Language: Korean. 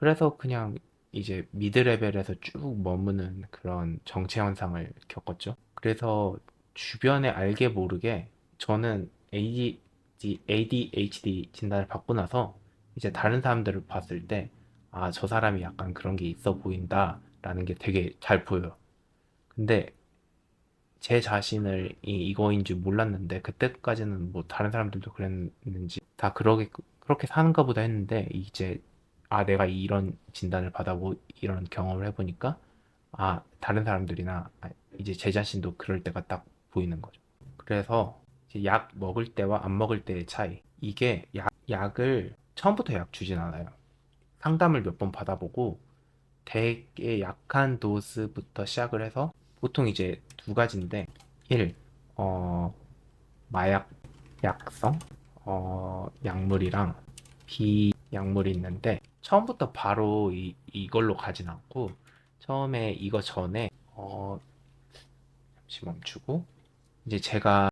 그래서 그냥 이제 미드 레벨에서 쭉 머무는 그런 정체 현상을 겪었죠. 그래서 주변에 알게 모르게 저는 ADHD, ADHD 진단을 받고 나서 이제 다른 사람들을 봤을 때 아, 저 사람이 약간 그런 게 있어 보인다라는 게 되게 잘 보여요. 근데 제 자신을 이, 이거인 줄 몰랐는데 그때까지는 뭐 다른 사람들도 그랬는지 다 그러게 그렇게 사는가 보다 했는데 이제 아 내가 이런 진단을 받아보 이런 경험을 해보니까 아 다른 사람들이나 아, 이제 제 자신도 그럴 때가 딱 보이는 거죠. 그래서 약 먹을 때와 안 먹을 때의 차이 이게 약, 약을 처음부터 약 주진 않아요. 상담을 몇 번 받아보고 되게 약한 도스부터 시작을 해서 보통 이제 두 가지인데 1. 어, 마약 약성 어, 약물이랑 비약물이 있는데 처음부터 바로 이, 이걸로 가진 않고 처음에 이거 전에 어, 잠시 멈추고 이제 제가